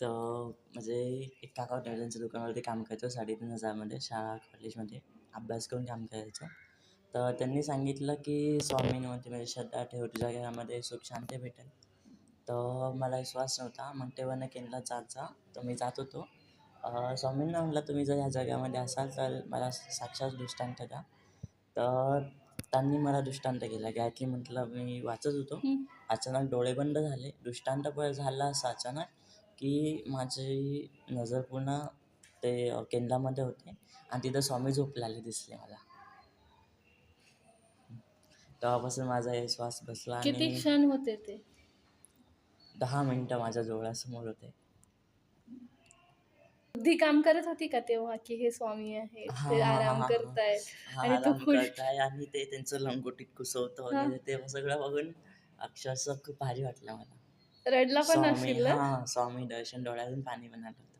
तर म्हणजे एक काका होते त्यांच्या दुकानावरती काम करायचो साडेतीन हजारमध्ये शाळा कॉलेजमध्ये अभ्यास करून काम करायचो. तर त्यांनी सांगितलं की स्वामींवरती म्हणजे श्रद्धा ठेव तुझ्या घरामध्ये सुख शांती भेटेल. तर मला विश्वास नव्हता. मग तेव्हा ना केनला जात जा तर मी जात होतो. स्वामींना म्हटलं तुम्ही जर ह्या जगामध्ये असाल तर मला साक्षात दृष्टांत द्या. तर त्यांनी मला दृष्टांत केला. गायत्री म्हटलं मी वाचत होतो. अचानक डोळे बंद झाले. दृष्टांत पण झाला असं अचानक. की माझी नजर पूर्ण ते केंद्रामध्ये होते आणि तिथं स्वामी झोपलेले दिसले मला तेव्हापासून माझा हे श्वास बसला किती आणि क्षण होते ते दहा मिनटं माझ्या डोळ्यासमोर होते बुद्धी काम करत होती का तेव्हा की हे स्वामी आहेत हा, ते हा, हा, आराम हा. करतायत हा आणि तो आराम खुश. करताय आणि ते त्यांचं लंगोटीत कुसवतं वगैरे ते सगळं बघून अक्षरशः खूप भारी वाटलं मला रडला पण स्वामी ना हा स्वामी दर्शन डोळ्यातून पाणी पण आलं होतं.